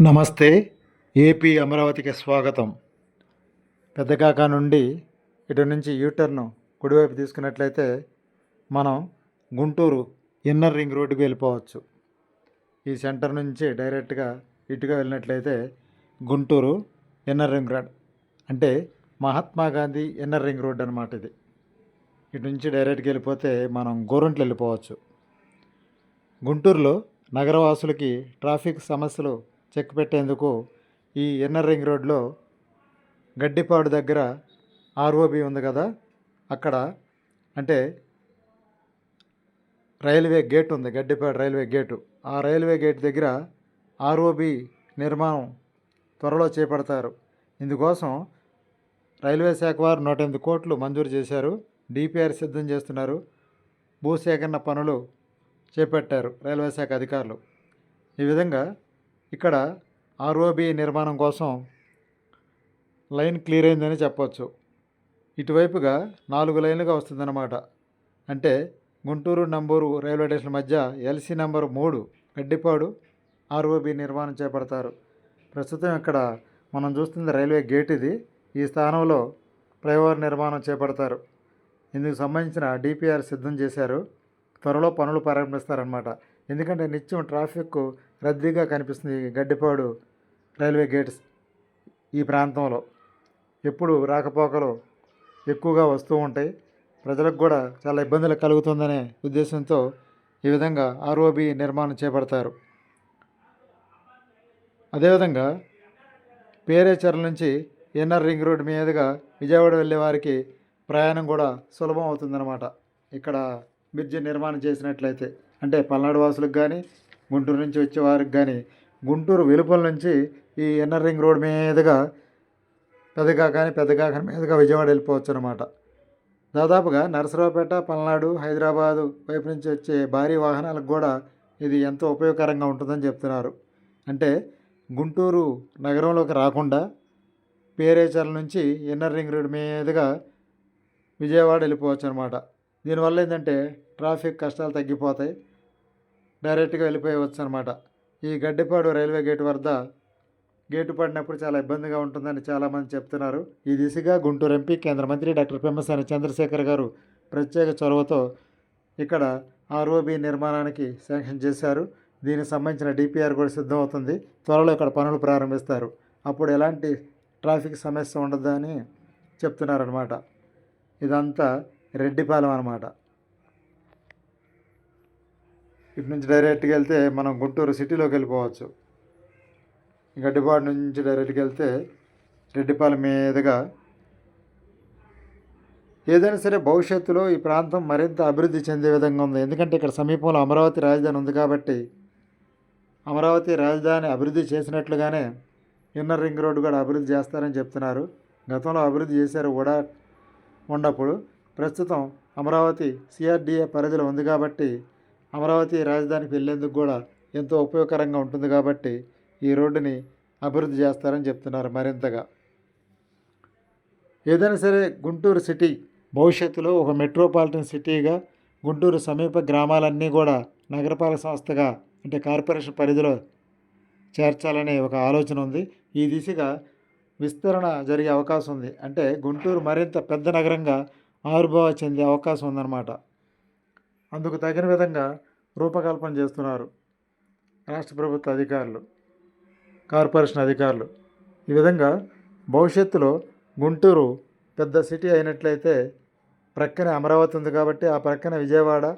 నమస్తే ఏపీ అమరావతికి స్వాగతం. పెద్దకాక నుండి ఇటు నుంచి యూటర్ను కుడివైపు తీసుకున్నట్లయితే మనం గుంటూరు ఇన్నర్ రింగ్ రోడ్డుకి వెళ్ళిపోవచ్చు. ఈ సెంటర్ నుంచి డైరెక్ట్గా ఇటుగా వెళ్ళినట్లయితే గుంటూరు ఇన్నర్ రింగ్ రోడ్ అంటే Mahatma Gandhi inner ring road అనమాట ఇది. ఇటు నుంచి డైరెక్ట్గా వెళ్ళిపోతే మనం గోరంట్లు వెళ్ళిపోవచ్చు. గుంటూరులో నగరవాసులకి ట్రాఫిక్ సమస్యలు చెక్ పెట్టేందుకు ఈ ఇన్నర్ రింగ్ రోడ్లో గడ్డిపాడు దగ్గర ఆర్ఓబి ఉంది కదా అక్కడ అంటే రైల్వే గేట్ ఉంది గడ్డిపాడు రైల్వే గేటు. ఆ రైల్వే గేట్ దగ్గర ఆర్ఓబి నిర్మాణం త్వరలో చేపడతారు. ఇందుకోసం రైల్వే శాఖ వారు నూట ఎనిమిది కోట్లు మంజూరు చేశారు డిపిఆర్ సిద్ధం చేస్తున్నారు భూసేకరణ పనులు చేపట్టారు రైల్వే శాఖ అధికారులు. ఈ విధంగా ఇక్కడ ఆర్ఓబి నిర్మాణం కోసం లైన్ క్లియర్ అయిందని చెప్పవచ్చు ఇటువైపుగా నాలుగు లైన్లుగా వస్తుందన్నమాట. అంటే గుంటూరు నంబూరు రైల్వే స్టేషన్ మధ్య ఎల్సీ నెంబర్ మూడు గడ్డిపాడు ఆర్ఓబి నిర్మాణం చేపడతారు. ప్రస్తుతం ఇక్కడ మనం చూస్తుంది రైల్వే గేట్ ఇది. ఈ స్థానంలో ఫ్లైఓవర్ నిర్మాణం చేపడతారు. ఇందుకు సంబంధించిన డిపిఆర్ సిద్ధం చేశారు. త్వరలో పనులు ప్రారంభిస్తారనమాట ఎందుకంటే నిత్యం ట్రాఫిక్ రద్దీగా కనిపిస్తుంది గడ్డిపాడు రైల్వే గేట్స్ ఈ ప్రాంతంలో. ఎప్పుడు రాకపోకలు ఎక్కువగా వస్తూ ఉంటాయి. ప్రజలకు కూడా చాలా ఇబ్బందులు కలుగుతుందనే ఉద్దేశంతో ఈ విధంగా ఆర్ఓబి నిర్మాణం చేపడతారు. అదేవిధంగా పేరేచర్ల నుంచి ఎన్ఆర్ రింగ్ రోడ్ మీదుగా విజయవాడ వెళ్ళే వారికి ప్రయాణం కూడా సులభం అవుతుందన్నమాట. ఇక్కడ బ్రిడ్జ్ నిర్మాణం చేసినట్లయితే. అంటే పల్నాడు వాసులకు కానీ గుంటూరు నుంచి వచ్చే వారికి కానీ గుంటూరు వెలుపల నుంచి ఈ ఎన్ఆర్ రింగ్ రోడ్ మీదుగా పెద్దగా కానీ పెద్దగా కానీ మీదుగా విజయవాడ వెళ్ళిపోవచ్చు అనమాట దాదాపుగా నరసరావుపేట పల్నాడు హైదరాబాదు వైపు నుంచి వచ్చే భారీ వాహనాలకు కూడా ఇది ఎంతో ఉపయోగకరంగా ఉంటుందని చెప్తున్నారు. అంటే గుంటూరు నగరంలోకి రాకుండా పేరేచర్ల నుంచి ఇన్నర్ రింగ్ రోడ్ మీదుగా విజయవాడ వెళ్ళిపోవచ్చు అనమాట దీనివల్ల ఏంటంటే ట్రాఫిక్ కష్టాలు తగ్గిపోతాయి. డైరెక్ట్గా వెళ్ళిపోయవచ్చు అనమాట ఈ గడ్డిపాడు రైల్వే గేట్ వద్ద గేటు పడినప్పుడు చాలా ఇబ్బందిగా ఉంటుందని చాలామంది చెప్తున్నారు. ఈ దిశగా గుంటూరు ఎంపీ కేంద్ర మంత్రి డాక్టర్ పెమ్మసాని చంద్రశేఖర్ గారు ప్రత్యేక చొరవతో ఇక్కడ ఆర్ఓబి నిర్మాణానికి శాంక్షన్ చేశారు. దీనికి సంబంధించిన డిపిఆర్ కూడా సిద్ధమవుతుంది. త్వరలో ఇక్కడ పనులు ప్రారంభిస్తారు. అప్పుడు ఎలాంటి ట్రాఫిక్ సమస్య ఉండదని చెప్తున్నారనమాట ఇదంతా రెడ్డిపాలెం అనమాట ఇటు నుంచి డైరెక్ట్గా వెళ్తే మనం గుంటూరు సిటీలోకి వెళ్ళిపోవచ్చు. గడ్డిపాడు నుంచి డైరెక్ట్గా వెళ్తే రెడ్డిపాలెం మీదుగా ఏదైనా సరే భవిష్యత్తులో ఈ ప్రాంతం మరింత అభివృద్ధి చెందే విధంగా ఉంది. ఎందుకంటే ఇక్కడ సమీపంలో అమరావతి రాజధాని ఉంది కాబట్టి అమరావతి రాజధాని అభివృద్ధి చేసినట్లుగానే ఇన్నర్ రింగ్ రోడ్డు కూడా అభివృద్ధి చేస్తారని చెప్తున్నారు. గతంలో అభివృద్ధి చేశారు కూడా ఉన్నప్పుడు ప్రస్తుతం అమరావతి సిఆర్డిఏ పరిధిలో ఉంది కాబట్టి అమరావతి రాజధానికి వెళ్ళేందుకు కూడా ఎంతో ఉపయోగకరంగా ఉంటుంది కాబట్టి ఈ రోడ్డుని అభివృద్ధి చేస్తారని చెప్తున్నారు మరింతగా. ఏదైనా సరే గుంటూరు సిటీ భవిష్యత్తులో ఒక మెట్రోపాలిటన్ సిటీగా గుంటూరు సమీప గ్రామాలన్నీ కూడా నగరపాలక సంస్థగా అంటే కార్పొరేషన్ పరిధిలో చేర్చాలనే ఒక ఆలోచన ఉంది. ఈ దిశగా విస్తరణ జరిగే అవకాశం ఉంది. అంటే గుంటూరు మరింత పెద్ద నగరంగా ఆవిర్భావ చెందే అవకాశం ఉందన్నమాట. అందుకు తగిన విధంగా రూపకల్పన చేస్తున్నారు రాష్ట్ర ప్రభుత్వ అధికారులు కార్పొరేషన్ అధికారులు. ఈ విధంగా భవిష్యత్తులో గుంటూరు పెద్ద సిటీ అయినట్లయితే ప్రక్కనే అమరావతి ఉంది కాబట్టి ఆ ప్రక్కన విజయవాడ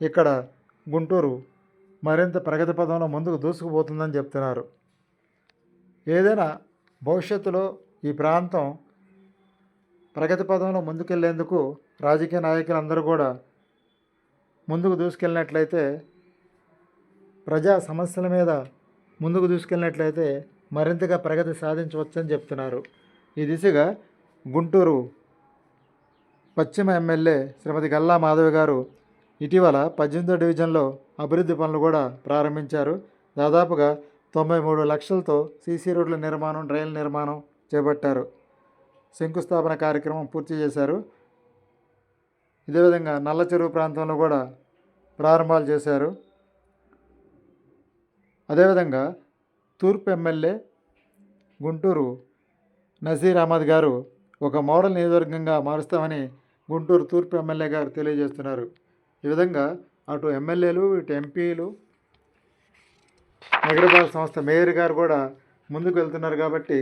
ఇక్కడ గుంటూరు మరింత ప్రగతి పదంలో ముందుకు దూసుకుపోతుందని చెప్తున్నారు. ఏదైనా భవిష్యత్తులో ఈ ప్రాంతం ప్రగతి పదంలో ముందుకెళ్ళేందుకు రాజకీయ నాయకులందరూ కూడా ముందుకు దూసుకెళ్ళినట్లయితే ప్రజా సమస్యల మీద ముందుకు దూసుకెళ్ళినట్లయితే మరింతగా ప్రగతి సాధించవచ్చని చెప్తున్నారు. ఈ దిశగా గుంటూరు పశ్చిమ ఎమ్మెల్యే శ్రీమతి గల్లా మాధవి గారు ఇటీవల పద్దెనిమిదో డివిజన్లో అభివృద్ధి పనులు కూడా ప్రారంభించారు. దాదాపుగా తొంభై మూడు లక్షలతో సీసీ రోడ్ల నిర్మాణం రైలు నిర్మాణం చేపట్టారు. శంకుస్థాపన కార్యక్రమం పూర్తి చేశారు. ఇదే విధంగా నల్ల చెరువు ప్రాంతంలో కూడా ప్రారంభాలు చేశారు. అదేవిధంగా తూర్పు ఎమ్మెల్యే గుంటూరు నజీర్ అహ్మద్ గారు ఒక మోడల్ నియోజకవర్గంగా మారుస్తామని గుంటూరు తూర్పు ఎమ్మెల్యే గారు తెలియజేస్తున్నారు. ఈ విధంగా అటు ఎమ్మెల్యేలు ఇటు ఎంపీలు నగరపాలక సంస్థ మేయర్ గారు కూడా ముందుకు వెళ్తున్నారు కాబట్టి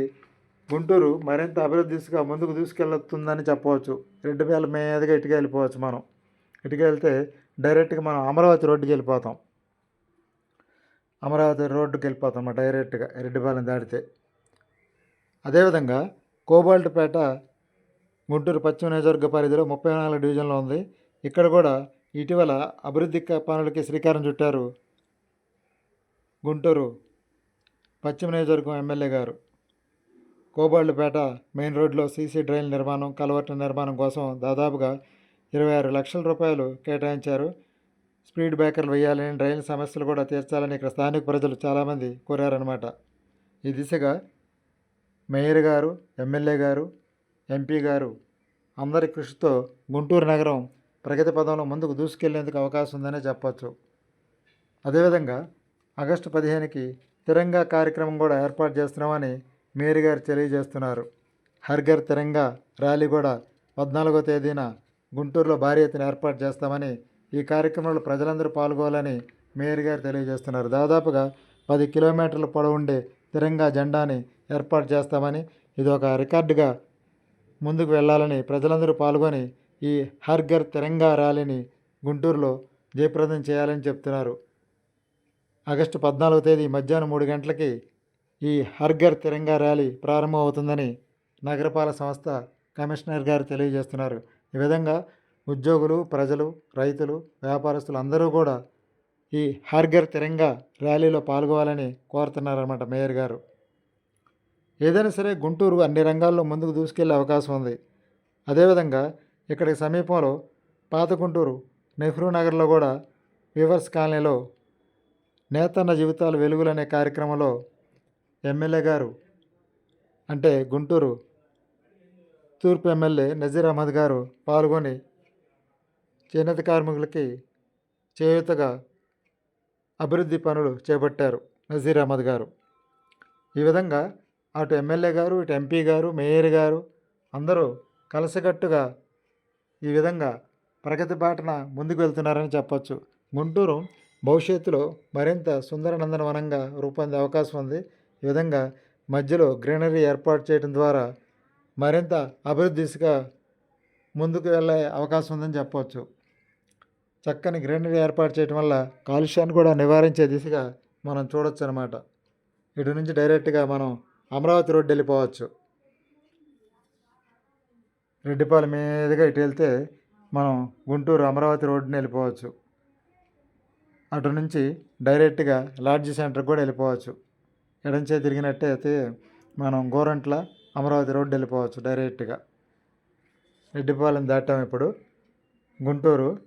గుంటూరు మరింత అభివృద్ధి దిశగా ముందుకు తీసుకెళ్తుందని చెప్పవచ్చు. రెడ్డిపేల మీదుగా ఇటుక వెళ్ళిపోవచ్చు మనం. ఇటుక వెళ్తే డైరెక్ట్గా మనం అమరావతి రోడ్డుకి వెళ్ళిపోతాం. అమరావతి రోడ్డుకి వెళ్ళిపోతాం అన్నమాట డైరెక్ట్గా రెడ్డిపాలెం దాటితే. అదేవిధంగా కోబాల్ట్పేట గుంటూరు పశ్చిమ నియోజకవర్గ పరిధిలో ముప్పై నాలుగు డివిజన్లో ఉంది. ఇక్కడ కూడా ఇటీవల అభివృద్ధి పనులకి శ్రీకారం చుట్టారు గుంటూరు పశ్చిమ నియోజకవర్గం ఎమ్మెల్యే గారు. కోబాళ్ళపేట మెయిన్ రోడ్లో సీసీ డ్రైన్ నిర్మాణం కలవట్ల నిర్మాణం కోసం దాదాపుగా ఇరవై ఆరు లక్షల రూపాయలు కేటాయించారు. స్పీడ్ బ్రేకర్లు వేయాలని డ్రైన్ సమస్యలు కూడా తీర్చాలని ఇక్కడ స్థానిక ప్రజలు చాలామంది కోరారనమాట ఈ దిశగా మేయర్ గారు ఎమ్మెల్యే గారు ఎంపీ గారు అందరి కృషితో గుంటూరు నగరం ప్రగతి పదంలో ముందుకు దూసుకెళ్ళేందుకు అవకాశం ఉందనే చెప్పచ్చు. అదేవిధంగా ఆగస్టు పదిహేనుకి తిరంగా కార్యక్రమం కూడా ఏర్పాటు చేస్తున్నామని మేయర్ గారు తెలియజేస్తున్నారు. హర్ఘర్ తిరంగా ర్యాలీ కూడా పద్నాలుగో తేదీన గుంటూరులో భారీ ఎత్తున ఏర్పాటు చేస్తామని ఈ కార్యక్రమంలో ప్రజలందరూ పాల్గొనాలని మేయర్ గారు తెలియజేస్తున్నారు. దాదాపుగా పది కిలోమీటర్ల పొడవు ఉండే తిరంగా జెండాని ఏర్పాటు చేస్తామని ఇది ఒక రికార్డుగా ముందుకు వెళ్ళాలని ప్రజలందరూ పాల్గొని ఈ హర్ఘర్ తిరంగా ర్యాలీని గుంటూరులో జయప్రదం చేయాలని చెప్తున్నారు. ఆగస్టు పద్నాలుగో తేదీ మధ్యాహ్నం మూడు గంటలకి ఈ హర్ఘర్ తిరంగా ర్యాలీ ప్రారంభమవుతుందని నగరపాలక సంస్థ కమిషనర్ గారు తెలియజేస్తున్నారు. ఈ విధంగా ఉద్యోగులు ప్రజలు రైతులు వ్యాపారస్తులు అందరూ కూడా ఈ హార్గర్ తిరంగా ర్యాలీలో పాల్గొవాలని కోరుతున్నారన్నమాట మేయర్ గారు. ఏదైనా సరే గుంటూరు అన్ని రంగాల్లో ముందుకు దూసుకెళ్ళే అవకాశం ఉంది. అదేవిధంగా ఇక్కడికి సమీపంలో పాత గుంటూరు నెహ్రూ నగర్లో కూడా వీవర్స్ కాలనీలో నేతన్న జీవితాలు వెలుగులనే కార్యక్రమంలో ఎమ్మెల్యే గారు అంటే గుంటూరు తూర్పు ఎమ్మెల్యే నజీర్ అహ్మద్ గారు పాల్గొని చేనేత కార్మికులకి చేయూతగా అభివృద్ధి పనులు చేపట్టారు నజీర్ అహ్మద్ గారు. ఈ విధంగా అటు ఎమ్మెల్యే గారు ఇటు ఎంపీ గారు మేయర్ గారు అందరూ కలిసికట్టుగా ఈ విధంగా ప్రగతి బాటన ముందుకు వెళ్తున్నారని చెప్పొచ్చు. గుంటూరు భవిష్యత్తులో మరింత సుందర నందనవనంగా రూపొందే అవకాశం ఉంది. ఈ విధంగా మధ్యలో గ్రీనరీ ఏర్పాటు చేయడం ద్వారా మరింత అభివృద్ధి దిశగా ముందుకు వెళ్ళే అవకాశం ఉందని చెప్పవచ్చు. చక్కని గ్రీనరీ ఏర్పాటు చేయడం వల్ల కాలుష్యాన్ని కూడా నివారించే దిశగా మనం చూడొచ్చు అనమాట ఇటు నుంచి డైరెక్ట్గా మనం అమరావతి రోడ్డు వెళ్ళిపోవచ్చు. రెడ్డిపాలెం మీదుగా ఇటు వెళ్తే మనం గుంటూరు అమరావతి రోడ్డుని వెళ్ళిపోవచ్చు. అటు నుంచి డైరెక్ట్గా లాడ్జీ సెంటర్కి కూడా వెళ్ళిపోవచ్చు. ఎడంచే తిరిగినట్టే అయితే మనం గోరంట్ల అమరావతి రోడ్డు వెళ్ళిపోవచ్చు డైరెక్ట్గా. రెడ్డిపాలెం దాటాం ఇప్పుడు. గుంటూరు.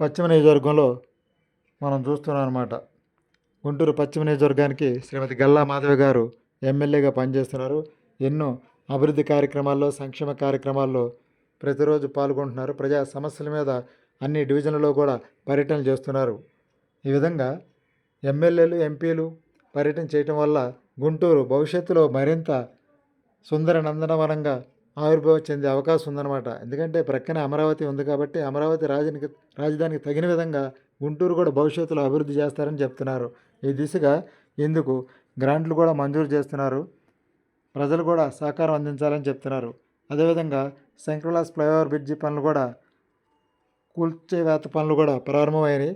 పశ్చిమ నియోజకవర్గంలో మనం చూస్తున్నాం అనమాట గుంటూరు పశ్చిమ నియోజకవర్గానికి శ్రీమతి గల్లా మాధవి గారు ఎమ్మెల్యేగా పనిచేస్తున్నారు. ఎన్నో అభివృద్ధి కార్యక్రమాల్లో సంక్షేమ కార్యక్రమాల్లో ప్రతిరోజు పాల్గొంటున్నారు. ప్రజా సమస్యల మీద అన్ని డివిజన్లలో కూడా పర్యటనలు చేస్తున్నారు. ఈ విధంగా ఎమ్మెల్యేలు ఎంపీలు పర్యటన చేయటం వల్ల గుంటూరు భవిష్యత్తులో మరింత సుందర నందనవనంగా ఆవిర్భావం చెందే అవకాశం ఉందన్నమాట. ఎందుకంటే ప్రక్కనే అమరావతి ఉంది కాబట్టి అమరావతి రాజధానికి రాజధానికి తగిన విధంగా గుంటూరు కూడా భవిష్యత్తులో అభివృద్ధి చేస్తారని చెప్తున్నారు. ఈ దిశగా ఇందుకు గ్రాంట్లు కూడా మంజూరు చేస్తున్నారు. ప్రజలు కూడా సహకారం అందించాలని చెప్తున్నారు. అదేవిధంగా శంకర్లాస్ ఫ్లైఓవర్ బ్రిడ్జి పనులు కూడా కూల్చేవేత పనులు కూడా ప్రారంభమైనాయి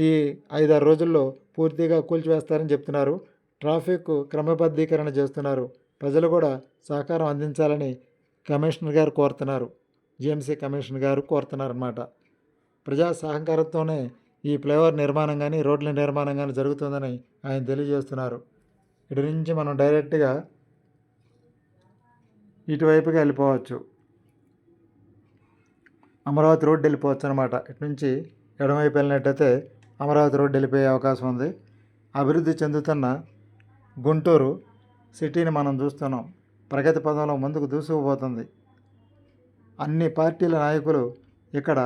ఈ ఐదారు రోజుల్లో పూర్తిగా కూల్చివేస్తారని చెప్తున్నారు. ట్రాఫిక్ క్రమబద్ధీకరణ చేస్తున్నారు. ప్రజలు కూడా సహకారం అందించాలని కమిషనర్ గారు కోరుతున్నారు. జిఎంసీ కమిషనర్ గారు కోరుతున్నారన్నమాట. ప్రజా సహకారంతోనే ఈ ఫ్లైఓవర్ నిర్మాణం కానీ రోడ్ల నిర్మాణం కానీ జరుగుతుందని ఆయన తెలియజేస్తున్నారు. ఇటు నుంచి మనం డైరెక్ట్గా ఇటువైపుగా వెళ్ళిపోవచ్చు. అమరావతి రోడ్డు వెళ్ళిపోవచ్చు అనమాట ఇటు నుంచి ఎడమవైపు వెళ్ళినట్టయితే అమరావతి రోడ్డు వెళ్ళిపోయే అవకాశం ఉంది. అభివృద్ధి చెందుతున్న గుంటూరు సిటీని మనం చూస్తున్నాం. ప్రగతి పదంలో ముందుకు దూసుకుపోతుంది. అన్ని పార్టీల నాయకులు ఇక్కడ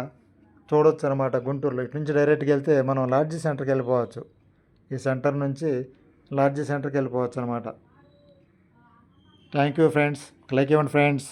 చూడొచ్చు అనమాట గుంటూరులో. ఇటు నుంచి డైరెక్ట్గా వెళ్తే మనం లాడ్జీ సెంటర్కి వెళ్ళిపోవచ్చు. ఈ సెంటర్ నుంచి లాడ్జీ సెంటర్కి వెళ్ళిపోవచ్చు అనమాట థ్యాంక్ యూ ఫ్రెండ్స్. లైక్ ఇవ్వండి ఫ్రెండ్స్.